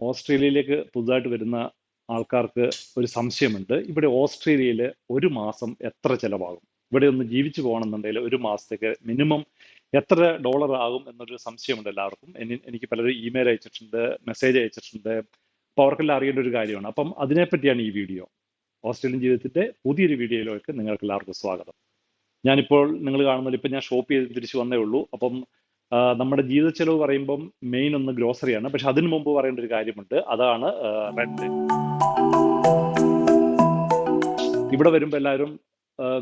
ഓസ്ട്രേലിയയിലേക്ക് പുതുതായിട്ട് വരുന്ന ആൾക്കാർക്ക് ഒരു സംശയമുണ്ട്. ഇവിടെ ഓസ്ട്രേലിയയിൽ ഒരു മാസം എത്ര ചിലവാകും? ഇവിടെ ഒന്ന് ജീവിച്ചു പോകണമെന്നുണ്ടെങ്കിൽ ഒരു മാസത്തേക്ക് മിനിമം എത്ര ഡോളർ ആകും എന്നൊരു സംശയമുണ്ട് എല്ലാവർക്കും. എനിക്ക് പലരും ഇമെയിൽ അയച്ചിട്ടുണ്ട് മെസ്സേജ് അയച്ചിട്ടുണ്ട്. അപ്പോൾ അവർക്കെല്ലാം അറിയേണ്ട ഒരു കാര്യമാണ്. അപ്പം അതിനെപ്പറ്റിയാണ് ഈ വീഡിയോ. ഓസ്ട്രേലിയൻ ജീവിതത്തിന്റെ പുതിയൊരു വീഡിയോയിലേക്ക് നിങ്ങൾക്ക് എല്ലാവർക്കും സ്വാഗതം. ഞാനിപ്പോൾ നിങ്ങൾ കാണുന്നത് ഇപ്പം ഞാൻ ഷോപ്പ് ചെയ്ത് തിരിച്ചു വന്നേ ഉള്ളൂ. അപ്പം നമ്മുടെ ജീവിത ചെലവ് പറയുമ്പം മെയിൻ ഒന്ന് ഗ്രോസറിയാണ് പക്ഷെ അതിനു മുമ്പ് പറയേണ്ട ഒരു കാര്യമുണ്ട്. അതാണ് റെന്റ് ഇവിടെ വരുമ്പോൾ എല്ലാവരും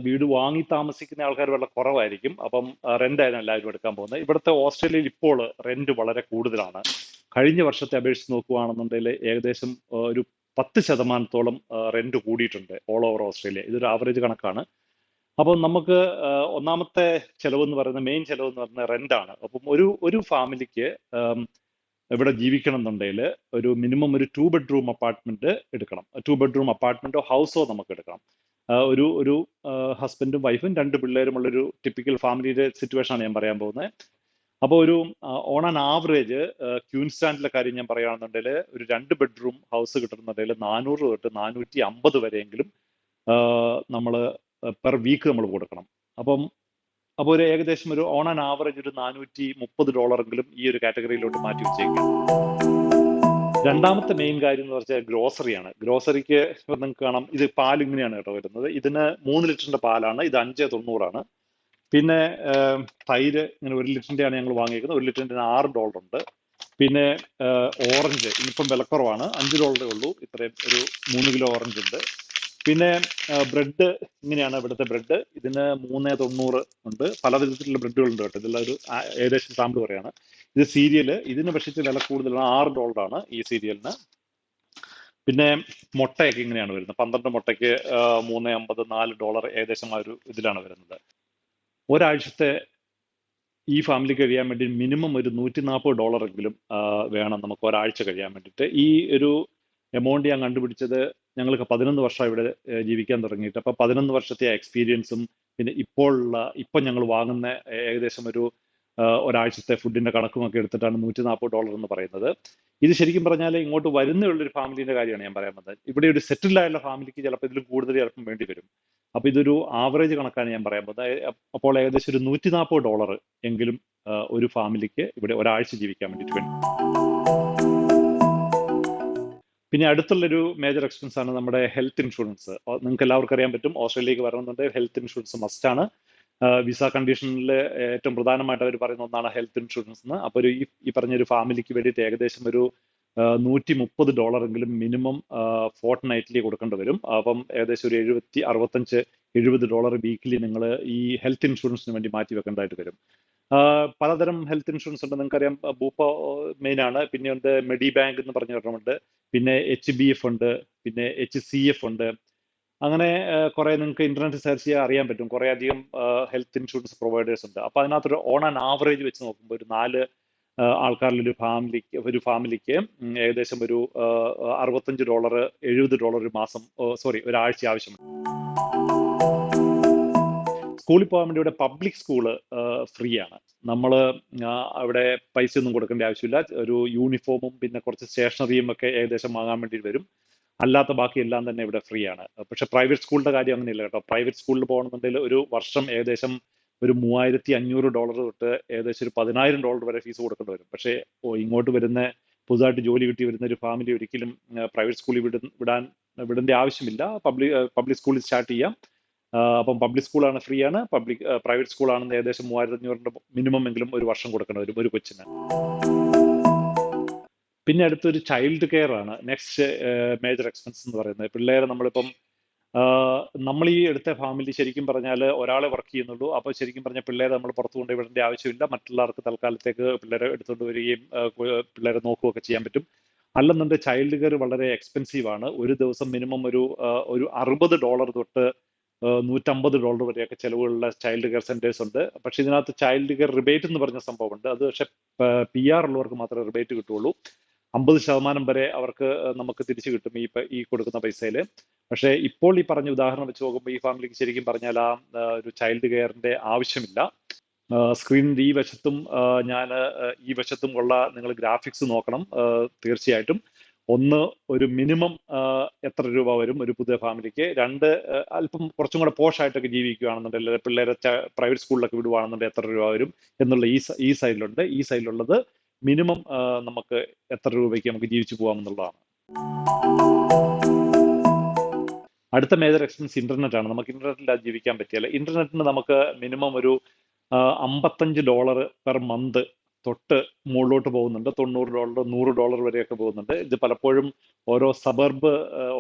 വീട് വാങ്ങി താമസിക്കുന്ന ആൾക്കാർ വളരെ കുറവായിരിക്കും. അപ്പം റെന്റ് ആയിരുന്നു എല്ലാവരും എടുക്കാൻ പോകുന്നത്. ഇവിടുത്തെ ഓസ്ട്രേലിയയിൽ ഇപ്പോൾ റെന്റ് വളരെ കൂടുതലാണ്. കഴിഞ്ഞ വർഷത്തെ അപേക്ഷിച്ച് നോക്കുകയാണെന്നുണ്ടെങ്കിൽ ഏകദേശം ഒരു പത്ത് ശതമാനത്തോളം റെന്റ് കൂടിയിട്ടുണ്ട് ഓൾ ഓവർ ഓസ്ട്രേലിയ ഇതൊരു ആവറേജ് കണക്കാണ്. അപ്പം നമുക്ക് ഒന്നാമത്തെ ചെലവ് എന്ന് പറയുന്നത് മെയിൻ ചെലവ് എന്ന് പറയുന്നത് റെന്റാണ് അപ്പം ഒരു ഒരു ഫാമിലിക്ക് ഇവിടെ ജീവിക്കണം എന്നുണ്ടെങ്കിൽ ഒരു മിനിമം ഒരു ടു ബെഡ്റൂം അപ്പാർട്ട്മെന്റ് എടുക്കണം. ടു ബെഡ്റൂം അപ്പാർട്ട്മെന്റോ ഹൗസോ നമുക്ക് എടുക്കണം. ഒരു ഒരു ഹസ്ബൻഡും വൈഫും രണ്ട് പിള്ളേരുമുള്ള ഒരു ടിപ്പിക്കൽ ഫാമിലിയുടെ സിറ്റുവേഷൻ ആണ് ഞാൻ പറയാൻ പോകുന്നത്. അപ്പോൾ ഒരു ഓൺ ആൻ ആവറേജ് ക്യൂൻസ്റ്റാൻഡിലെ കാര്യം ഞാൻ പറയുകയാണെന്നുണ്ടെങ്കിൽ ഒരു രണ്ട് ബെഡ്റൂം ഹൗസ് കിട്ടുന്നുണ്ടെങ്കിൽ നാനൂറ് തൊട്ട് നാനൂറ്റി അമ്പത് വരെയെങ്കിലും നമ്മൾ പെർ വീക്ക് നമ്മൾ കൊടുക്കണം. അപ്പം അപ്പോൾ ഒരു ഏകദേശം ഒരു ഓൺ ആൻ ആവറേജ് ഒരു നാനൂറ്റി മുപ്പത് ഡോളറെങ്കിലും ഈ ഒരു കാറ്റഗറിയിലോട്ട് മാറ്റി വെച്ചേക്കാം രണ്ടാമത്തെ മെയിൻ കാര്യം എന്ന് പറഞ്ഞാൽ ഗ്രോസറിയാണ് ഗ്രോസറിക്ക് നിങ്ങൾക്ക് കാണാം ഇത് പാൽ ഇങ്ങനെയാണ് കേട്ടോ വരുന്നത്. ഇതിന് മൂന്ന് ലിറ്ററിന്റെ പാലാണ് ഇത് അഞ്ച് തൊണ്ണൂറാണ്. പിന്നെ തൈര് ഇങ്ങനെ ഒരു ലിറ്ററിന്റെയാണ് ഞങ്ങൾ വാങ്ങിയിരിക്കുന്നത് ഒരു ലിറ്ററിന്റെ ആറ് ഡോളർ ഉണ്ട്. പിന്നെ ഓറഞ്ച് ഇനിയിപ്പം വിലക്കുറവാണ്. അഞ്ച് ഡോളറേ ഉള്ളൂ. ഇത്രയും ഒരു മൂന്ന് കിലോ ഓറഞ്ച് ഉണ്ട്. പിന്നെ ബ്രെഡ് ഇങ്ങനെയാണ് ഇവിടുത്തെ ബ്രെഡ്. ഇതിന് മൂന്ന് തൊണ്ണൂറ് ഉണ്ട്. പല വിധത്തിലുള്ള ബ്രെഡുകളുണ്ട് കേട്ടോ. ഇതെല്ലാം ഒരു ഏകദേശം സാമ്പിൾ പറയാണ്. ഇത് സീരിയൽ. ഇതിന് പക്ഷേ വില കൂടുതലാണ്. ആറ് ഡോളറാണ് ഈ സീരിയലിന്. പിന്നെ മുട്ടയൊക്കെ ഇങ്ങനെയാണ് വരുന്നത്. പന്ത്രണ്ട് മുട്ടയ്ക്ക് മൂന്ന് അമ്പത് നാല് ഡോളർ ഏകദേശം ആ ഒരു ഇതിലാണ് വരുന്നത്. ഒരാഴ്ചത്തെ ഈ ഫാമിലി കഴിയാൻ വേണ്ടി മിനിമം ഒരു നൂറ്റി നാൽപ്പത് ഡോളറെങ്കിലും വേണം നമുക്ക് ഒരാഴ്ച കഴിയാൻ വേണ്ടിയിട്ട്. ഈ ഒരു എമൗണ്ട് ഞാൻ കണ്ടുപിടിച്ചത് ഞങ്ങൾക്ക് പതിനൊന്ന് വർഷം ഇവിടെ ജീവിക്കാൻ തുടങ്ങിയിട്ട്. അപ്പോൾ പതിനൊന്ന് വർഷത്തെ എക്സ്പീരിയൻസും പിന്നെ ഇപ്പോഴുള്ള ഇപ്പം ഞങ്ങൾ വാങ്ങുന്ന ഏകദേശം ഒരു ഒരാഴ്ചത്തെ ഫുഡിന്റെ കണക്കുമൊക്കെ എടുത്തിട്ടാണ് നൂറ്റി നാൽപ്പത് ഡോളർ എന്ന് പറയുന്നത്. ഇത് ശരിക്കും പറഞ്ഞാൽ ഇങ്ങോട്ട് വരുന്ന ഒരു ഫാമിലിന്റെ കാര്യമാണ് ഞാൻ പറയാൻ വന്നത്. ഇവിടെ ഒരു സെറ്റിൽഡ് ആയുള്ള ഫാമിലിക്ക് ചിലപ്പോൾ ഇതിലും കൂടുതൽ ചിലപ്പം വേണ്ടി വരും. അപ്പൊ ഇതൊരു ആവറേജ് കണക്കാണ് ഞാൻ പറയാൻ പോകുന്നത്. അപ്പോൾ ഏകദേശം ഒരു നൂറ്റി നാൽപ്പത് ഡോളർ എങ്കിലും ഒരു ഫാമിലിക്ക് ഇവിടെ ഒരാഴ്ച ജീവിക്കാൻ വേണ്ടിയിട്ട് വേണ്ടി. പിന്നെ അടുത്തുള്ളൊരു മേജർ എക്സ്പെൻസ് ആണ് നമ്മുടെ ഹെൽത്ത് ഇൻഷുറൻസ് നിങ്ങൾക്ക് എല്ലാവർക്കും അറിയാൻ പറ്റും. ഓസ്ട്രേലിയക്ക് വരണമെന്നുണ്ടെങ്കിൽ ഹെൽത്ത് ഇൻഷുറൻസ് മസ്റ്റ് ആണ്. വിസ കണ്ടീഷനിൽ ഏറ്റവും പ്രധാനമായിട്ട് അവർ പറയുന്ന ഒന്നാണ് ഹെൽത്ത് ഇൻഷുറൻസ് എന്ന്. അപ്പോൾ ഒരു ഈ പറഞ്ഞ ഒരു ഫാമിലിക്ക് വേണ്ടിയിട്ട് ഏകദേശം ഒരു നൂറ്റി മുപ്പത് ഡോളറെങ്കിലും മിനിമം ഫോർട്ട് നൈറ്റ്ലി കൊടുക്കേണ്ടി വരും. അപ്പം ഏകദേശം ഒരു എഴുപത്തി അറുപത്തഞ്ച് എഴുപത് ഡോളർ വീക്കിലി നിങ്ങൾ ഈ ഹെൽത്ത് ഇൻഷുറൻസിന് വേണ്ടി മാറ്റി വെക്കേണ്ടതായിട്ട് വരും. പലതരം ഹെൽത്ത് ഇൻഷുറൻസ് ഉണ്ട്. നിങ്ങൾക്കറിയാം ബൂപ്പ മെയിൻ ആണ് പിന്നെ ഉണ്ട് മെഡി ബാങ്ക് എന്ന് പറഞ്ഞ ഒരെണ്ണമുണ്ട്. പിന്നെ എച്ച് ബി എഫ് ഉണ്ട്. പിന്നെ എച്ച് സി എഫ് ഉണ്ട്. അങ്ങനെ കുറെ നിങ്ങൾക്ക് ഇന്റർനെറ്റ് സെർച്ച് ചെയ്യാൻ അറിയാൻ പറ്റും. കുറെ അധികം ഹെൽത്ത് ഇൻഷുറൻസ് പ്രൊവൈഡേഴ്സ് ഉണ്ട്. അപ്പൊ അതിനകത്തൊരു ഓൺ ആൻഡ് ആവറേജ് വെച്ച് നോക്കുമ്പോൾ ഒരു നാല് ആൾക്കാരിൽ ഒരു ഫാമിലിക്ക് ഒരു ഫാമിലിക്ക് ഏകദേശം ഒരു അറുപത്തഞ്ച് ഡോളർ എഴുപത് ഡോളർ ഒരു മാസം സോറി ഒരാഴ്ച ആവശ്യമുണ്ട്. സ്കൂളിൽ പോകാൻ വേണ്ടി ഇവിടെ പബ്ലിക് സ്കൂൾ ഫ്രീ ആണ്. നമ്മൾ അവിടെ പൈസ ഒന്നും കൊടുക്കേണ്ട ആവശ്യമില്ല. ഒരു യൂണിഫോമും പിന്നെ കുറച്ച് സ്റ്റേഷനറിയും ഒക്കെ ഏകദേശം വാങ്ങാൻ വേണ്ടി വരും. അല്ലാത്ത ബാക്കി എല്ലാം തന്നെ ഇവിടെ ഫ്രീ ആണ്. പക്ഷെ പ്രൈവറ്റ് സ്കൂളിന്റെ കാര്യം അങ്ങനെയില്ല കേട്ടോ. പ്രൈവറ്റ് സ്കൂളിൽ പോകണമെന്നുണ്ടെങ്കിൽ ഒരു വർഷം ഏകദേശം ഒരു മൂവായിരത്തി അഞ്ഞൂറ് ഡോളർ തൊട്ട് ഏകദേശം ഒരു പതിനായിരം ഡോളർ വരെ ഫീസ് കൊടുക്കേണ്ടി വരും. പക്ഷേ ഇങ്ങോട്ട് വരുന്ന പുതുതായിട്ട് ജോലി കിട്ടി വരുന്ന ഒരു ഫാമിലി ഒരിക്കലും പ്രൈവറ്റ് സ്കൂളിൽ വിടാൻ വിടേണ്ട ആവശ്യമില്ല. പബ്ലിക് പബ്ലിക് സ്കൂളിൽ സ്റ്റാർട്ട് ചെയ്യാം. അപ്പം പബ്ലിക് സ്കൂളാണ് ഫ്രീ ആണ്. പബ്ലിക് പ്രൈവറ്റ് സ്കൂളാണെന്ന് ഏകദേശം മൂവായിരത്തി അഞ്ഞൂറിന്റെ മിനിമം എങ്കിലും ഒരു വർഷം കൊടുക്കണം ഒരു ഒരു കൊച്ചിന്. പിന്നെ അടുത്തൊരു ചൈൽഡ് കെയർ ആണ്. നെക്സ്റ്റ് മേജർ എക്സ്പെൻസ് എന്ന് പറയുന്നത്. പിള്ളേരെ നമ്മളിപ്പം നമ്മൾ ഈ എടുത്ത ഫാമിലി ശരിക്കും പറഞ്ഞാൽ ഒരാളെ വർക്ക് ചെയ്യുന്നുള്ളൂ. അപ്പോൾ ശരിക്കും പറഞ്ഞാൽ പിള്ളേരെ നമ്മൾ പുറത്തു കൊണ്ട് വിടേണ്ട ആവശ്യമില്ല. മറ്റുള്ളവർക്ക് തൽക്കാലത്തേക്ക് പിള്ളേരെ എടുത്തുകൊണ്ട് വരികയും പിള്ളേരെ നോക്കുകയൊക്കെ ചെയ്യാൻ പറ്റും. അല്ലെന്നുണ്ടെങ്കിൽ ചൈൽഡ് കെയർ വളരെ എക്സ്പെൻസീവ് ആണ്. ഒരു ദിവസം മിനിമം ഒരു ഒരു അറുപത് ഡോളർ തൊട്ട് നൂറ്റമ്പത് ഡോളർ വരെയൊക്കെ ചിലവുള്ള ചൈൽഡ് കെയർ സെന്റേഴ്സ് ഉണ്ട്. പക്ഷെ ഇതിനകത്ത് ചൈൽഡ് കെയർ റിബേറ്റ് എന്ന് പറഞ്ഞ സംഭവമുണ്ട്. അത് പക്ഷെ പി ആർ ഉള്ളവർക്ക് മാത്രമേ റിബേറ്റ് കിട്ടുള്ളൂ അമ്പത് ശതമാനം വരെ അവർക്ക് നമുക്ക് തിരിച്ചു കിട്ടും ഈ ഈ കൊടുക്കുന്ന പൈസയിൽ പക്ഷേ ഇപ്പോൾ ഈ പറഞ്ഞ ഉദാഹരണം വെച്ച് നോക്കുമ്പോൾ ഈ ഫാമിലിക്ക് ശരിക്കും പറഞ്ഞാൽ ആ ഒരു ചൈൽഡ് കെയറിന്റെ ആവശ്യമില്ല. സ്ക്രീനിന്റെ ഈ വശത്തും ഞാൻ ഈ വശത്തും ഉള്ള നിങ്ങൾ ഗ്രാഫിക്സ് നോക്കണം തീർച്ചയായിട്ടും. ഒന്ന് ഒരു മിനിമം എത്ര രൂപ വരും ഒരു പുതിയ ഫാമിലിക്ക് രണ്ട് അല്പം കുറച്ചും കൂടെ പോഷായിട്ടൊക്കെ ജീവിക്കുകയാണെന്നുണ്ടെങ്കിൽ പിള്ളേരെ പ്രൈവറ്റ് സ്കൂളിലൊക്കെ വിടുവാണെന്നുണ്ടെങ്കിൽ എത്ര രൂപ വരും എന്നുള്ള ഈ ഈ സൈഡിലുണ്ട് ഈ സൈഡിലുള്ളത് മിനിമം നമുക്ക് എത്ര രൂപയ്ക്ക് നമുക്ക് ജീവിച്ചു പോകാമെന്നുള്ളതാണ് അടുത്ത മേജർ എക്സ്പെൻസ് ഇന്റർനെറ്റ് ആണ്. നമുക്ക് ഇന്റർനെറ്റിൽ ജീവിക്കാൻ പറ്റിയല്ല ഇന്റർനെറ്റിന് നമുക്ക് മിനിമം ഒരു അമ്പത്തഞ്ച് ഡോളർ പെർ മന്ത് തൊട്ട് മുകളിലോട്ട് പോകുന്നുണ്ട്. തൊണ്ണൂറ് ഡോളർ നൂറ് ഡോളർ വരെയൊക്കെ പോകുന്നുണ്ട്. ഇത് പലപ്പോഴും ഓരോ സബർബ്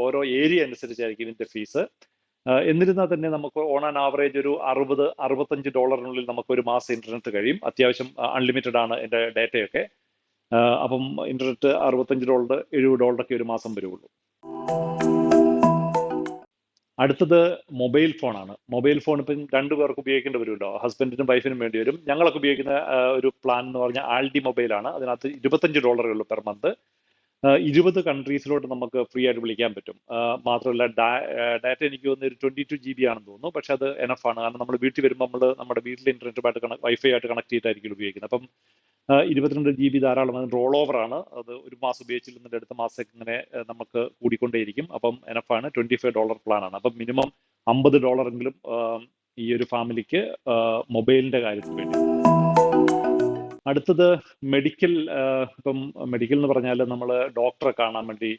ഓരോ ഏരിയ അനുസരിച്ചായിരിക്കും ഇതിന്റെ ഫീസ് എന്നിരുന്നാൽ തന്നെ നമുക്ക് ഓൺ ആൻ ആവറേജ് ഒരു അറുപത് അറുപത്തഞ്ച് ഡോളറിനുള്ളിൽ നമുക്ക് ഒരു മാസം ഇന്റർനെറ്റ് കഴിയും. അത്യാവശ്യം അൺലിമിറ്റഡ് ആണ് എന്റെ ഡാറ്റയൊക്കെ അപ്പം ഇന്റർനെറ്റ് അറുപത്തഞ്ച് ഡോളർ എഴുപത് ഡോളറൊക്കെ ഒരു മാസം വരുള്ളൂ അടുത്തത് മൊബൈൽ ഫോണാണ്. മൊബൈൽ ഫോൺ ഇപ്പം രണ്ടു പേർക്ക് ഉപയോഗിക്കേണ്ടി വരുമല്ലോ. ഹസ്ബൻഡിനും വൈഫിനും വേണ്ടി വരും. ഞങ്ങളൊക്കെ ഉപയോഗിക്കുന്ന ഒരു പ്ലാൻ എന്ന് പറഞ്ഞാൽ ആൾഡി മൊബൈലാണ്. അതിനകത്ത് ഇരുപത്തഞ്ച് ഡോളറേ ഉള്ളൂ പെർ മന്ത്. ഇരുപത് കൺട്രീസിലോട്ട് നമുക്ക് ഫ്രീ ആയിട്ട് വിളിക്കാൻ പറ്റും. മാത്രമല്ല ഡാറ്റ എനിക്ക് തോന്നുന്നു ഒരു ട്വന്റി ടു ജി ബി ആണെന്ന് തോന്നുന്നു. പക്ഷെ അത് എനഫ് ആണ്. കാരണം നമ്മൾ വീട്ടിൽ വരുമ്പോൾ നമ്മൾ നമ്മുടെ വീട്ടിലെ ഇന്റർനെറ്റുമായിട്ട് കണക്ട് വൈഫൈ ആയിട്ട് കണക്ട് ചെയ്തിട്ടായിരിക്കും ഉപയോഗിക്കുന്നത്. അപ്പം ഇരുപത്തിരണ്ട് ജി ബി ധാരാളം. റോൾ ഓവർ ആണ്. അത് ഒരു മാസം ഉപയോഗിച്ചില്ലെന്നിട്ട് അടുത്ത മാസത്തേക്ക് ഇങ്ങനെ നമുക്ക് കൂടിക്കൊണ്ടേയിരിക്കും. അപ്പം എനഫ് ആണ്. ട്വന്റി ഫൈവ് ഡോളർ പ്ലാൻ ആണ്. അപ്പം മിനിമം അമ്പത് ഡോളർ എങ്കിലും ഈ ഒരു ഫാമിലിക്ക് മൊബൈലിന്റെ കാര്യത്തിന് വേണ്ടി. അടുത്തത് മെഡിക്കൽ ഇപ്പം മെഡിക്കൽ എന്ന് പറഞ്ഞാൽ നമ്മൾ ഡോക്ടറെ കാണാൻ വേണ്ടി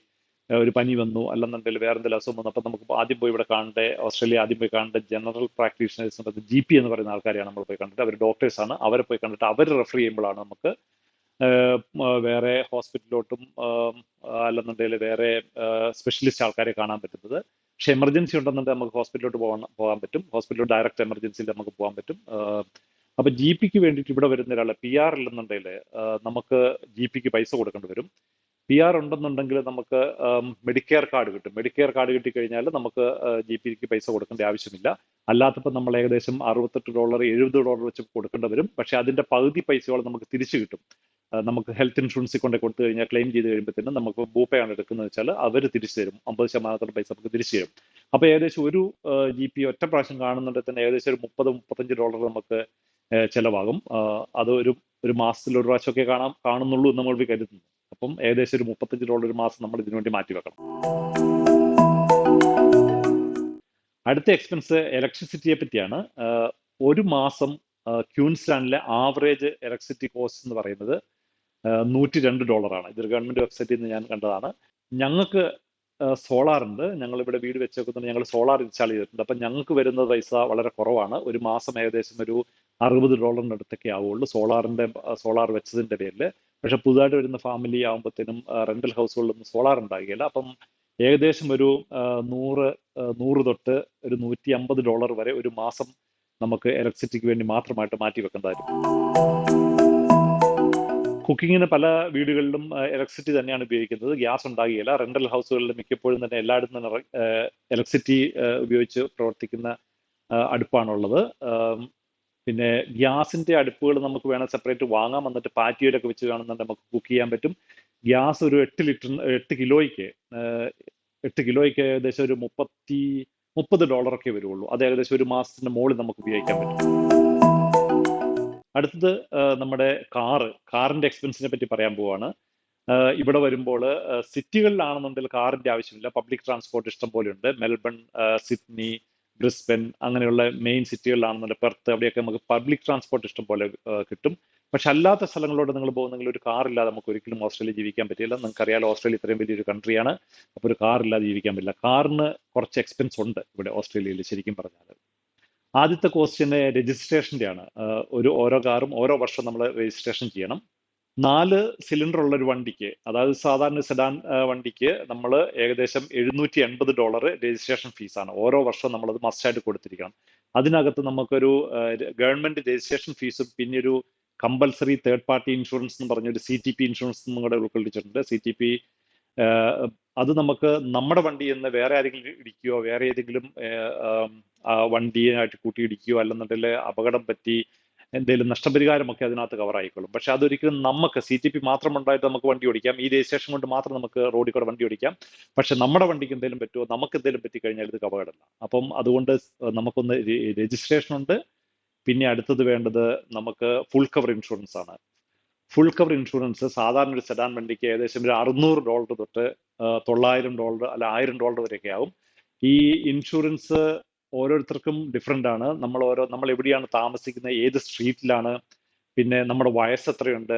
ഒരു പനി വന്നു അല്ലെന്നുണ്ടെങ്കിൽ വേറെ എന്തെങ്കിലും അസുഖം വന്നു അപ്പം നമുക്ക് ആദ്യം പോയി ഇവിടെ കാണേണ്ട ഓസ്ട്രേലിയ ആദ്യം പോയി കാണേണ്ട ജനറൽ പ്രാക്ടീഷണേഴ്സ് ജി പി എന്ന് പറയുന്ന ആൾക്കാരെയാണ് നമ്മൾ പോയി കണ്ടിട്ട് അവർ ഡോക്ടേഴ്സ് ആണ് അവരെ പോയി കണ്ടിട്ട് അവർ റെഫർ ചെയ്യുമ്പോഴാണ് നമുക്ക് വേറെ ഹോസ്പിറ്റലിലോട്ടും അല്ലെന്നുണ്ടെങ്കിൽ വേറെ സ്പെഷ്യലിസ്റ്റ് ആൾക്കാരെ കാണാൻ പറ്റുന്നത്. പക്ഷെ എമർജൻസി ഉണ്ടെന്നുണ്ടെങ്കിൽ നമുക്ക് ഹോസ്പിറ്റലിലോട്ട് പോകാൻ പോകാൻ പറ്റും. ഹോസ്പിറ്റലിൽ ഡയറക്റ്റ് എമർജൻസിയിൽ നമുക്ക് പോകാൻ പറ്റും. ആഹ് അപ്പൊ ജി പിക്ക് വേണ്ടിയിട്ട് ഇവിടെ വരുന്ന ഒരാളെ പി ആർ ഇല്ലെന്നുണ്ടെങ്കിൽ നമുക്ക് ജി പിക്ക് പൈസ കൊടുക്കേണ്ടി വരും. പി ആർ ഉണ്ടെന്നുണ്ടെങ്കിൽ നമുക്ക് മെഡിക്കെയർ കാർഡ് കിട്ടും. മെഡിക്കെയർ കാർഡ് കിട്ടിക്കഴിഞ്ഞാൽ നമുക്ക് ജി പിക്ക് പൈസ കൊടുക്കേണ്ട ആവശ്യമില്ല. അല്ലാത്തപ്പോൾ നമ്മൾ ഏകദേശം അറുപത്തെട്ട് ഡോളർ എഴുപത് ഡോളർ വെച്ച് കൊടുക്കേണ്ടി വരും. പക്ഷെ അതിന്റെ പകുതി പൈസയോളം നമുക്ക് തിരിച്ചു കിട്ടും. നമുക്ക് ഹെൽത്ത് ഇൻഷുറൻസിൽ കൊണ്ട് കൊടുത്തു കഴിഞ്ഞാൽ ക്ലെയിം ചെയ്ത് കഴിയുമ്പോഴത്തേനും നമുക്ക് ബൂപ്പയാണ് എടുക്കുന്നത് വെച്ചാൽ അവർ തിരിച്ചു തരും. അമ്പത് ശതമാനത്തോളം പൈസ നമുക്ക് തിരിച്ചു തരും. അപ്പോൾ ഏകദേശം ഒരു ജി പി ഒറ്റ പ്രാവശ്യം കാണുന്നുണ്ടെങ്കിൽ തന്നെ ഏകദേശം ഒരു മുപ്പത് മുപ്പത്തഞ്ച് ഡോളർ നമുക്ക് ചെലവാകും. അത് ഒരു ഒരു മാസത്തിൽ ഒരു പ്രാവശ്യമൊക്കെ കാണാം കാണുന്നുള്ളൂ എന്ന് നമ്മൾ കരുതുന്നു. അപ്പം ഏകദേശം ഒരു മുപ്പത്തഞ്ച് ഡോളർ ഒരു മാസം നമ്മൾ ഇതിനുവേണ്ടി മാറ്റി വെക്കണം. അടുത്ത എക്സ്പെൻസ് ഇലക്ട്രിസിറ്റിയെ പറ്റിയാണ്. ഒരു മാസം ക്യൂൻസ്ലാൻഡിലെ ആവറേജ് ഇലക്ട്രിസിറ്റി കോസ്റ്റ് എന്ന് പറയുന്നത് നൂറ്റി രണ്ട് ഡോളറാണ്. ഇതൊരു ഗവൺമെന്റ് വെബ്സൈറ്റിൽ നിന്ന് ഞാൻ കണ്ടതാണ്. ഞങ്ങൾക്ക് സോളാർ ഉണ്ട്. ഞങ്ങൾ ഇവിടെ വീട് വെച്ചേക്കുന്നുണ്ട് ഞങ്ങൾ സോളാർ ഇൻസ്റ്റാൾ ചെയ്തിട്ടുണ്ട്. അപ്പം ഞങ്ങൾക്ക് വരുന്ന പൈസ വളരെ കുറവാണ്. ഒരു മാസം ഏകദേശം ഒരു അറുപത് ഡോളറിന്റെ അടുത്തൊക്കെ ആവുള്ളൂ. സോളാറിന്റെ സോളാർ വെച്ചതിന്റെ പേരിൽ. പക്ഷെ പുതുതായിട്ട് വരുന്ന ഫാമിലി ആകുമ്പോഴത്തേനും റെന്റൽ ഹൗസുകളിലൊന്നും സോളാർ ഉണ്ടാകുകയില്ല അപ്പം ഏകദേശം ഒരു നൂറ് നൂറ് തൊട്ട് ഒരു നൂറ്റി അമ്പത് ഡോളർ വരെ ഒരു മാസം നമുക്ക് ഇലക്ട്രിസിറ്റിക്ക് വേണ്ടി മാത്രമായിട്ട് മാറ്റി വെക്കുന്നതായിരിക്കും കുക്കിങ്ങിന് പല വീടുകളിലും ഇലക്ട്രിസിറ്റി തന്നെയാണ് ഉപയോഗിക്കുന്നത്. ഗ്യാസ് ഉണ്ടാകുകയില്ല. റെന്റൽ ഹൗസുകളിൽ മിക്കപ്പോഴും തന്നെ എല്ലായിടത്തും തന്നെ ഇലക്ട്രിസിറ്റി ഉപയോഗിച്ച് പ്രവർത്തിക്കുന്ന അടുപ്പാണുള്ളത്. പിന്നെ ഗ്യാസിന്റെ അടുപ്പുകൾ നമുക്ക് വേണം സെപ്പറേറ്റ് വാങ്ങാൻ വന്നിട്ട് പാറ്റിയോടൊക്കെ വെച്ച് കാണുന്നുണ്ട് നമുക്ക് കുക്ക് ചെയ്യാൻ പറ്റും. ഗ്യാസ് ഒരു എട്ട് ലിറ്റർ എട്ട് കിലോയ്ക്ക് എട്ട് കിലോയ്ക്ക് ഏകദേശം ഒരു മുപ്പത്തി മുപ്പത് ഡോളറൊക്കെ വരുള്ളൂ. അത് ഏകദേശം ഒരു മാസത്തിന്റെ മുകളിൽ നമുക്ക് ഉപയോഗിക്കാൻ പറ്റും. അടുത്തത് നമ്മുടെ കാറ് കാറിന്റെ എക്സ്പെൻസിനെ പറ്റി പറയാൻ പോവാണ്. ഇവിടെ വരുമ്പോൾ സിറ്റികളിലാണെന്നുണ്ടെങ്കിൽ കാറിന്റെ ആവശ്യമില്ല. പബ്ലിക് ട്രാൻസ്പോർട്ട് ഇഷ്ടം പോലെ ഉണ്ട് മെൽബൺ സിഡ്നി ബ്രിസ്ബൻ അങ്ങനെയുള്ള മെയിൻ സിറ്റികളിലാണെന്നുണ്ടെങ്കിൽ പെർത്ത് അവിടെയൊക്കെ നമുക്ക് പബ്ലിക് ട്രാൻസ്പോർട്ട് ഇഷ്ടം പോലെ കിട്ടും. പക്ഷെ അല്ലാത്ത സ്ഥലങ്ങളോട് നിങ്ങൾ പോകുന്നെങ്കിൽ ഒരു കാർ ഇല്ലാതെ നമുക്ക് ഒരിക്കലും ഓസ്ട്രേലിയ ജീവിക്കാൻ പറ്റില്ല. നിങ്ങൾക്ക് അറിയാലോ ഓസ്ട്രേലിയ ഇത്രയും വലിയൊരു കൺട്രിയാണ് അപ്പോൾ ഒരു കാർ ഇല്ലാതെ ജീവിക്കാൻ പറ്റില്ല. കാറിന് കുറച്ച് എക്സ്പെൻസ് ഉണ്ട് ഇവിടെ ഓസ്ട്രേലിയയിൽ ശരിക്കും പറഞ്ഞാൽ ആദ്യത്തെ ക്വസ്റ്റ്യന് രജിസ്ട്രേഷന്റെ ആണ്. ഒരു ഓരോ കാറും ഓരോ വർഷം നമ്മൾ രജിസ്ട്രേഷൻ ചെയ്യണം. നാല് സിലിണ്ടർ ഉള്ള ഒരു വണ്ടിക്ക് അതായത് സാധാരണ സെഡാൻ വണ്ടിക്ക് നമ്മൾ ഏകദേശം എഴുന്നൂറ്റി എൺപത് ഡോളർ രജിസ്ട്രേഷൻ ഫീസാണ് ഓരോ വർഷവും നമ്മൾ നമ്മളത് മസ്റ്റായിട്ട് കൊടുത്തിരിക്കണം. അതിനകത്ത് നമുക്കൊരു ഗവൺമെന്റ് രജിസ്ട്രേഷൻ ഫീസും പിന്നെ ഒരു കമ്പൽസറി തേർഡ് പാർട്ടി ഇൻഷുറൻസ് എന്ന് പറഞ്ഞൊരു സി ടി പി ഇൻഷുറൻസ് എന്നും കൂടെ ഉൾക്കൊള്ളിച്ചിട്ടുണ്ട്. സി ടി പി അത് നമുക്ക് നമ്മുടെ വണ്ടി എന്ന് വേറെ ആരെങ്കിലും ഇടിക്കുകയോ വേറെ ഏതെങ്കിലും വണ്ടിയായിട്ട് കൂട്ടി ഇടിക്കുകയോ അല്ലെന്നുണ്ടെങ്കിൽ അപകടം പറ്റി എന്തെങ്കിലും നഷ്ടപരിഹാരമൊക്കെ അതിനകത്ത് കവർ പക്ഷെ അതൊരിക്കലും നമുക്ക് സി ടി പി മാത്രം ഉണ്ടായിട്ട് നമുക്ക് വണ്ടി ഓടിക്കാം. ഈ രജിസ്ട്രേഷൻ കൊണ്ട് മാത്രം നമുക്ക് റോഡിൽ കൂടെ വണ്ടി ഓടിക്കാം. പക്ഷെ നമ്മുടെ വണ്ടിക്ക് എന്തെങ്കിലും പറ്റുമോ നമുക്ക് എന്തെങ്കിലും പറ്റി കഴിഞ്ഞാൽ ഇത് അപകടമല്ല അപ്പം അതുകൊണ്ട് നമുക്കൊന്ന് രജിസ്ട്രേഷൻ ഉണ്ട്. പിന്നെ അടുത്തത് വേണ്ടത് നമുക്ക് ഫുൾ കവർ ഇൻഷുറൻസ് ആണ്. ഫുൾ കവർ ഇൻഷുറൻസ് സാധാരണ ഒരു സെഡാൻ വണ്ടിക്ക് ഏകദേശം ഒരു അറുന്നൂറ് ഡോളർ തൊട്ട് തൊള്ളായിരം ഡോളർ അല്ല ആയിരം ഡോളർ വരെയൊക്കെ ആവും. ഈ ഇൻഷുറൻസ് ഓരോരുത്തർക്കും ഡിഫറെന്റ് ആണ്. നമ്മൾ ഓരോ നമ്മൾ എവിടെയാണ് താമസിക്കുന്നത് ഏത് സ്ട്രീറ്റിലാണ് പിന്നെ നമ്മുടെ വയസ്സ് എത്രയുണ്ട്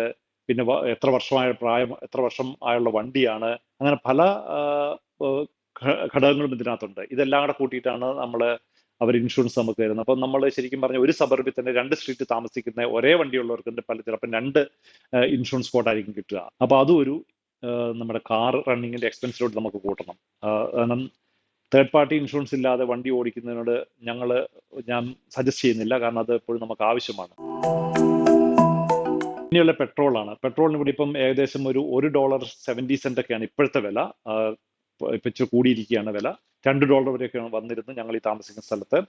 പിന്നെ എത്ര വർഷമായ പ്രായം എത്ര വർഷം ആയുള്ള വണ്ടിയാണ് അങ്ങനെ പല ഘടകങ്ങളും ഇതിനകത്തുണ്ട്. ഇതെല്ലാം കൂടെ കൂട്ടിയിട്ടാണ് നമ്മൾ അവർ ഇൻഷുറൻസ് നമുക്ക് തരുന്നത്. അപ്പം നമ്മൾ ശരിക്കും പറഞ്ഞ ഒരു സബർബിൽ തന്നെ രണ്ട് സ്ട്രീറ്റ് താമസിക്കുന്ന ഒരേ വണ്ടിയുള്ളവർക്ക് പല ചിലപ്പോൾ രണ്ട് ഇൻഷുറൻസ് കോട്ടായിരിക്കും കിട്ടുക. അപ്പോൾ അതും ഒരു നമ്മുടെ കാർ റണ്ണിങ്ങിന്റെ എക്സ്പെൻസിലോട്ട് നമുക്ക് കൂട്ടണം. കാരണം തേർഡ് പാർട്ടി ഇൻഷുറൻസ് ഇല്ലാതെ വണ്ടി ഓടിക്കുന്നതിനോട് ഞങ്ങൾ ഞാൻ സജസ്റ്റ് ചെയ്യുന്നില്ല. കാരണം അത് എപ്പോഴും നമുക്ക് ആവശ്യമാണ്. ഇനിയുള്ള പെട്രോളാണ്. പെട്രോളിന് ഇവിടെ ഇപ്പം ഏകദേശം ഒരു ഒരു ഡോളർ സെവന്റി സെന്റ് ഒക്കെയാണ് ഇപ്പോഴത്തെ വില. ഇപ്പച്ച് കൂടിയിരിക്കുകയാണ് വില. രണ്ട് ഡോളർ വരെയൊക്കെയാണ് വന്നിരുന്നത് ഞങ്ങൾ ഈ താമസിക്കുന്ന സ്ഥലത്ത്.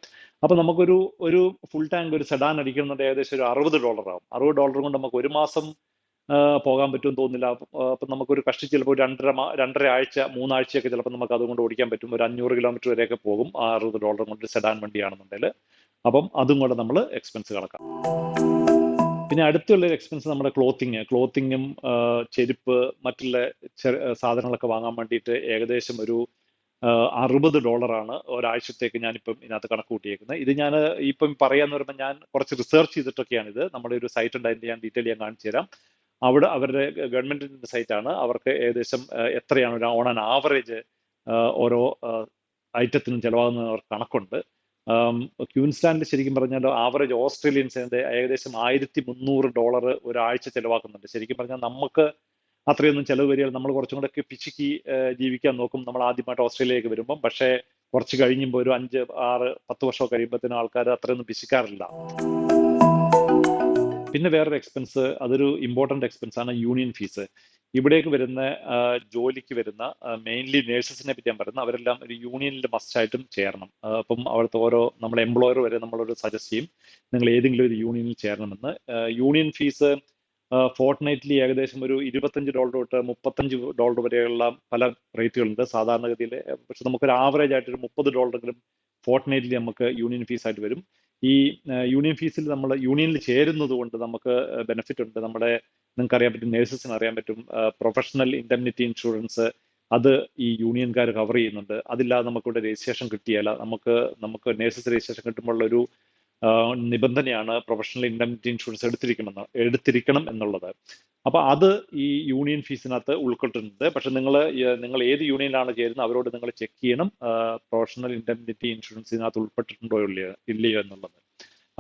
അപ്പോൾ നമുക്കൊരു ഒരു ഫുൾ ടാങ്ക് ഒരു സെഡാൻ അടിക്കുന്നത് ഏകദേശം ഒരു അറുപത് ഡോളർ ആവും അറുപത് ഡോളർ കൊണ്ട് നമുക്ക് ഒരു മാസം പോകാൻ പറ്റുമെന്ന് തോന്നില്ല അപ്പം നമുക്കൊരു കഷ്ടി ചിലപ്പോൾ രണ്ടര രണ്ടര ആഴ്ച മൂന്നാഴ്ചയൊക്കെ ചിലപ്പോൾ നമുക്ക് അതുകൊണ്ട് ഓടിക്കാൻ പറ്റും. ഒരു അഞ്ഞൂറ് കിലോമീറ്റർ വരെയൊക്കെ പോകും അറുപത് ഡോളർ കൊണ്ട് സെഡാൻ വണ്ടിയാണെന്നുണ്ടെങ്കിൽ. അപ്പം അതും കൂടെ നമ്മൾ എക്സ്പെൻസ് കണക്കാം പിന്നെ അടുത്തുള്ള എക്സ്പെൻസ് നമ്മുടെ ക്ലോത്തിങ് ക്ലോത്തിങ്ങും ചെരുപ്പ് മറ്റുള്ള സാധനങ്ങളൊക്കെ വാങ്ങാൻ വേണ്ടിയിട്ട് ഏകദേശം ഒരു അറുപത് ഡോളറാണ് ഒരാഴ്ചത്തേക്ക് ഞാനിപ്പം ഇതിനകത്ത് കണക്ക് കൂട്ടിയേക്കുന്നത്. ഇത് ഞാൻ ഇപ്പം പറയാന്ന് പറയുമ്പോൾ ഞാൻ കുറച്ച് റിസർച്ച് ചെയ്തിട്ടൊക്കെയാണ് ഇത്. നമ്മുടെ ഒരു സൈറ്റ് ഉണ്ട് അതിന്റെ ഞാൻ ഡീറ്റെയിൽ ഞാൻ കാണിച്ചു തരാം അവിടെ അവരുടെ ഗവൺമെന്റിന്റെ സൈറ്റാണ്. അവർക്ക് ഏകദേശം എത്രയാണ് ഒരു ഓൺ ആൻ ആവറേജ് ഓരോ ഐറ്റത്തിനും ചിലവാകുന്ന അവർ കണക്കുണ്ട്. ക്യൂൻസ്ലാൻഡ് ശരിക്കും പറഞ്ഞാൽ ആവറേജ് ഓസ്ട്രേലിയൻസിന്റെ ഏകദേശം ആയിരത്തി മുന്നൂറ് ഡോളർ ഒരാഴ്ച ചിലവാക്കുന്നുണ്ട്. ശരിക്കും പറഞ്ഞാൽ നമുക്ക് അത്രയൊന്നും ചിലവ് വരികയാണ് നമ്മൾ കുറച്ചും കൂടെ പിശുക്കി ജീവിക്കാൻ നോക്കും. നമ്മൾ ആദ്യമായിട്ട് ഓസ്ട്രേലിയയിലേക്ക് വരുമ്പം. പക്ഷേ കുറച്ച് കഴിയുമ്പോൾ ഒരു അഞ്ച് ആറ് പത്ത് വർഷമൊക്കെ കഴിയുമ്പോഴത്തേനും ആൾക്കാർ അത്രയൊന്നും പിശിക്കാറില്ല. പിന്നെ വേറൊരു എക്സ്പെൻസ് അതൊരു ഇമ്പോർട്ടന്റ് എക്സ്പെൻസ് ആണ് യൂണിയൻ ഫീസ് ഇവിടേക്ക് വരുന്ന ജോലിക്ക് വരുന്ന മെയിൻലി നേഴ്സസിനെ പറ്റി ഞാൻ പറയുന്നത് അവരെല്ലാം ഒരു യൂണിയനിൽ മസ്റ്റായിട്ടും ചേരണം. അപ്പം അവിടുത്തെ ഓരോ നമ്മുടെ എംപ്ലോയർ വരെ നമ്മളൊരു സജസ്റ്റ് ചെയ്യും നിങ്ങൾ ഏതെങ്കിലും ഒരു യൂണിയനിൽ ചേരണമെന്ന്. യൂണിയൻ ഫീസ് ഫോർട്ട് നൈറ്റ്ലി ഏകദേശം ഒരു ഇരുപത്തഞ്ച് ഡോളർ തൊട്ട് മുപ്പത്തഞ്ച് ഡോളർ വരെയുള്ള പല റേറ്റുകളുണ്ട് സാധാരണഗതിയിൽ പക്ഷെ നമുക്കൊരു ആവറേജ് ആയിട്ട് ഒരു മുപ്പത് ഡോളറെങ്കിലും ഫോർട്ട് നൈറ്റ്ലി നമുക്ക് യൂണിയൻ ഫീസ് ആയിട്ട് വരും. ഈ യൂണിയൻ ഫീസിൽ നമ്മൾ യൂണിയനിൽ ചേരുന്നത് കൊണ്ട് നമുക്ക് ബെനിഫിറ്റ് ഉണ്ട്. നമ്മുടെ നിങ്ങൾക്ക് അറിയാൻ പറ്റും നേഴ്സസിന് അറിയാൻ പറ്റും പ്രൊഫഷണൽ ഇൻഡെമിനിറ്റി ഇൻഷുറൻസ് അത് ഈ യൂണിയൻകാർ കവർ ചെയ്യുന്നുണ്ട്. അതില്ലാതെ നമുക്കിവിടെ രജിസ്ട്രേഷൻ കിട്ടിയാൽ നമുക്ക് നമുക്ക് നേഴ്സസ് രജിസ്ട്രേഷൻ കിട്ടുമ്പോൾ ഒരു നിബന്ധനയാണ് പ്രൊഫഷണൽ ഇൻഡമിറ്റി ഇൻഷുറൻസ് എടുത്തിരിക്കണമെന്ന് എടുത്തിരിക്കണം എന്നുള്ളത്. അപ്പൊ അത് ഈ യൂണിയൻ ഫീസിനകത്ത് ഉൾക്കൊണ്ടിട്ടുണ്ട് പക്ഷെ നിങ്ങൾ നിങ്ങൾ ഏത് യൂണിയനിലാണ് ചേരുന്നത് അവരോട് നിങ്ങൾ ചെക്ക് ചെയ്യണം. പ്രൊഫഷണൽ ഇൻഡമിറ്റി ഇൻഷുറൻസ് ഇതിനകത്ത് ഉൾപ്പെട്ടിട്ടുണ്ടോ ഇല്ലയോ ഇല്ലയോ എന്നുള്ളത്.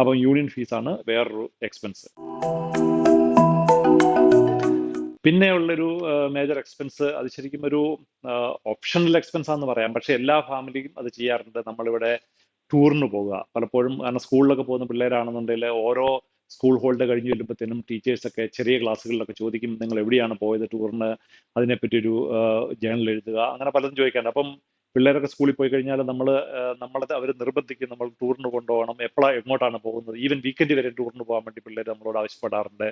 അപ്പം യൂണിയൻ ഫീസാണ് വേറൊരു എക്സ്പെൻസ് പിന്നെ ഉള്ളൊരു മേജർ എക്സ്പെൻസ് അത് ശരിക്കും ഒരു ഓപ്ഷണൽ എക്സ്പെൻസ് ആണെന്ന് പറയാം. പക്ഷെ എല്ലാ ഫാമിലിയും അത് ചെയ്യാറുണ്ട്. നമ്മളിവിടെ ടൂറിന് പോകുക. പലപ്പോഴും കാരണം സ്കൂളിലൊക്കെ പോകുന്ന പിള്ളേരാണെന്നുണ്ടെങ്കിൽ ഓരോ സ്കൂൾ ഹോളിഡേ കഴിഞ്ഞ് ചെല്ലുമ്പോഴത്തേനും ടീച്ചേഴ്സൊക്കെ ചെറിയ ക്ലാസ്സുകളിലൊക്കെ ചോദിക്കും നിങ്ങൾ എവിടെയാണ് പോയത് ടൂറിന്? അതിനെപ്പറ്റി ഒരു ജേണൽ എഴുതുക. അങ്ങനെ പലതും ചോദിക്കാറുണ്ട്. അപ്പം പിള്ളേരൊക്കെ സ്കൂളിൽ പോയി കഴിഞ്ഞാൽ നമ്മൾ നമ്മളെ അവർ നിർബന്ധിക്കും നമ്മൾ ടൂറിന് കൊണ്ടുപോകണം. എപ്പോഴാണ് എങ്ങോട്ടാണ് പോകുന്നത്? ഈവൻ വീക്കെൻഡ് വരെ ടൂറിന് പോകാൻ വേണ്ടി പിള്ളേർ നമ്മളോട് ആവശ്യപ്പെടാറുണ്ട്.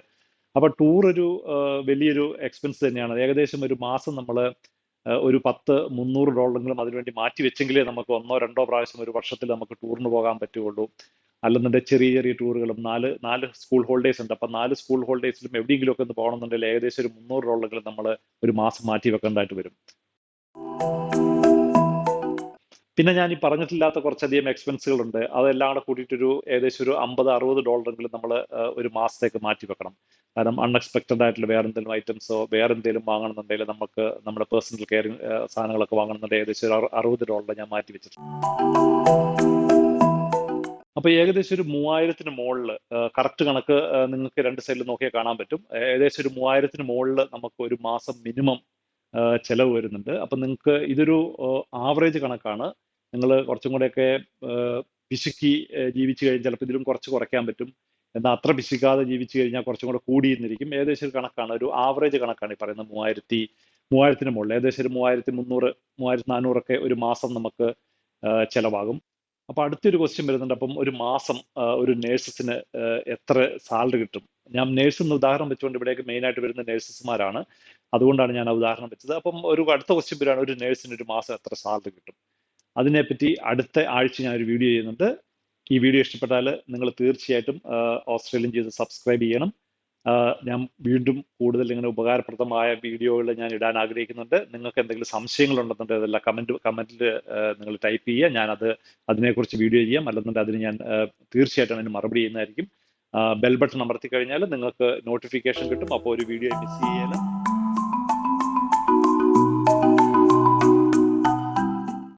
അപ്പോൾ ടൂർ ഒരു വലിയൊരു എക്സ്പെൻസ് തന്നെയാണ്. ഏകദേശം ഒരു മാസം നമ്മൾ ഒരു പത്ത് മുന്നൂറ് ഡോളറെങ്കിലും അതിനുവേണ്ടി മാറ്റി വെച്ചെങ്കിലേ നമുക്ക് ഒന്നോ രണ്ടോ പ്രാവശ്യം ഒരു വർഷത്തിൽ നമുക്ക് ടൂറിന് പോകാൻ പറ്റുകയുള്ളൂ. അല്ലെന്നുണ്ടെങ്കിൽ ചെറിയ ചെറിയ ടൂറുകളും നാല് നാല് സ്കൂൾ ഹോളിഡേയ്സ് ഉണ്ട്. അപ്പം നാല് സ്കൂൾ ഹോളിഡേയ്സിലും എവിടെയെങ്കിലും ഒക്കെ ഒന്ന് പോകണമെന്നുണ്ടെങ്കിൽ ഏകദേശം ഒരു മുന്നൂറ് ഡോളറെങ്കിലും നമ്മൾ ഒരു മാസം മാറ്റി വെക്കേണ്ടതായിട്ട് വരും. പിന്നെ ഞാൻ ഈ പറഞ്ഞിട്ടില്ലാത്ത കുറച്ചധികം എക്സ്പെൻസുകളുണ്ട് അതെല്ലാം കൂടെ കൂട്ടിയിട്ടൊരു ഏകദേശം ഒരു അമ്പത് അറുപത് ഡോളറെങ്കിലും നമ്മൾ ഒരു മാസത്തേക്ക് മാറ്റി വെക്കണം. കാരണം അൺഎക്സ്പെക്റ്റഡ് ആയിട്ടുള്ള വേറെ എന്തെങ്കിലും ഐറ്റംസോ വേറെ എന്തെങ്കിലും വാങ്ങണമെന്നുണ്ടെങ്കിൽ നമുക്ക് നമ്മുടെ പേഴ്സണൽ കെയർ സാധനങ്ങളൊക്കെ വാങ്ങണമെന്നുണ്ടെങ്കിൽ ഏകദേശം ഒരു അറു- അറുപത് ഡോളർ ഞാൻ മാറ്റി വെച്ചിട്ടുണ്ട്. അപ്പൊ ഏകദേശം ഒരു മൂവായിരത്തിന് മുകളിൽ കറക്റ്റ് കണക്ക് നിങ്ങൾക്ക് രണ്ട് സൈഡിൽ നോക്കിയാൽ കാണാൻ പറ്റും. ഏകദേശം ഒരു മൂവായിരത്തിന് മുകളിൽ നമുക്ക് ഒരു മാസം മിനിമം ചെലവ് വരുന്നുണ്ട്. അപ്പൊ നിങ്ങൾക്ക് ഇതൊരു ആവറേജ് കണക്കാണ്. നിങ്ങൾ കുറച്ചും കൂടെയൊക്കെ പിശുക്കി ജീവിച്ചു കഴിഞ്ഞാൽ ചിലപ്പോൾ ഇതിലും കുറച്ച് കുറയ്ക്കാൻ പറ്റും. എന്നാൽ അത്ര പിശുക്കാതെ ജീവിച്ചു കഴിഞ്ഞാൽ കുറച്ചും കൂടെ കൂടിയിരുന്നിരിക്കും. ഏകദേശം ഒരു കണക്കാണ്. ഒരു ആവറേജ് കണക്കാണ് ഈ പറയുന്നത് മൂവായിരത്തി മൂവായിരത്തിന് മുകളിൽ. ഏകദേശം ഒരു മൂവായിരത്തി മുന്നൂറ് മൂവായിരത്തി നാനൂറൊക്കെ ഒരു മാസം നമുക്ക് ചിലവാകും. അപ്പോൾ അടുത്തൊരു ക്വസ്റ്റ്യൻ വരുന്നുണ്ട്. അപ്പം ഒരു മാസം ഒരു നേഴ്സസിന് എത്ര സാലറി കിട്ടും? ഞാൻ നേഴ്സ് എന്ന് ഉദാഹരണം വെച്ചുകൊണ്ട് ഇവിടേക്ക് മെയിനായിട്ട് വരുന്ന നേഴ്സസ്മാരാണ് അതുകൊണ്ടാണ് ഞാൻ ആ ഉദാഹരണം വെച്ചത്. അപ്പം ഒരു അടുത്ത ക്വസ്റ്റ്യൻ വരികയാണ്. ഒരു നേഴ്സിന് ഒരു മാസം എത്ര സാലറി കിട്ടും? അതിനെപ്പറ്റി അടുത്ത ആഴ്ച ഞാൻ ഒരു വീഡിയോ ചെയ്യുന്നുണ്ട്. ഈ വീഡിയോ ഇഷ്ടപ്പെട്ടാൽ നിങ്ങൾ തീർച്ചയായിട്ടും ഓസ്ട്രേലിയൻ ചെയ്ത് സബ്സ്ക്രൈബ് ചെയ്യണം. ഞാൻ വീണ്ടും കൂടുതൽ ഇങ്ങനെ ഉപകാരപ്രദമായ വീഡിയോകൾ ഞാൻ ഇടാൻ ആഗ്രഹിക്കുന്നുണ്ട്. നിങ്ങൾക്ക് എന്തെങ്കിലും സംശയങ്ങൾ ഉണ്ടെന്നുണ്ടെങ്കിൽ അതെല്ലാം കമന്റ് കമന്റിൽ നിങ്ങൾ ടൈപ്പ് ചെയ്യുക. ഞാൻ അത് അതിനെക്കുറിച്ച് വീഡിയോ ചെയ്യാം. അല്ലെന്നുണ്ടെങ്കിൽ അതിന് ഞാൻ തീർച്ചയായിട്ടും അതിന് മറുപടി ചെയ്യുന്നതായിരിക്കും. ബെൽ ബട്ടൺ അമർത്തി കഴിഞ്ഞാൽ നിങ്ങൾക്ക് നോട്ടിഫിക്കേഷൻ കിട്ടും. അപ്പോൾ ഒരു വീഡിയോ മിസ് ചെയ്യല.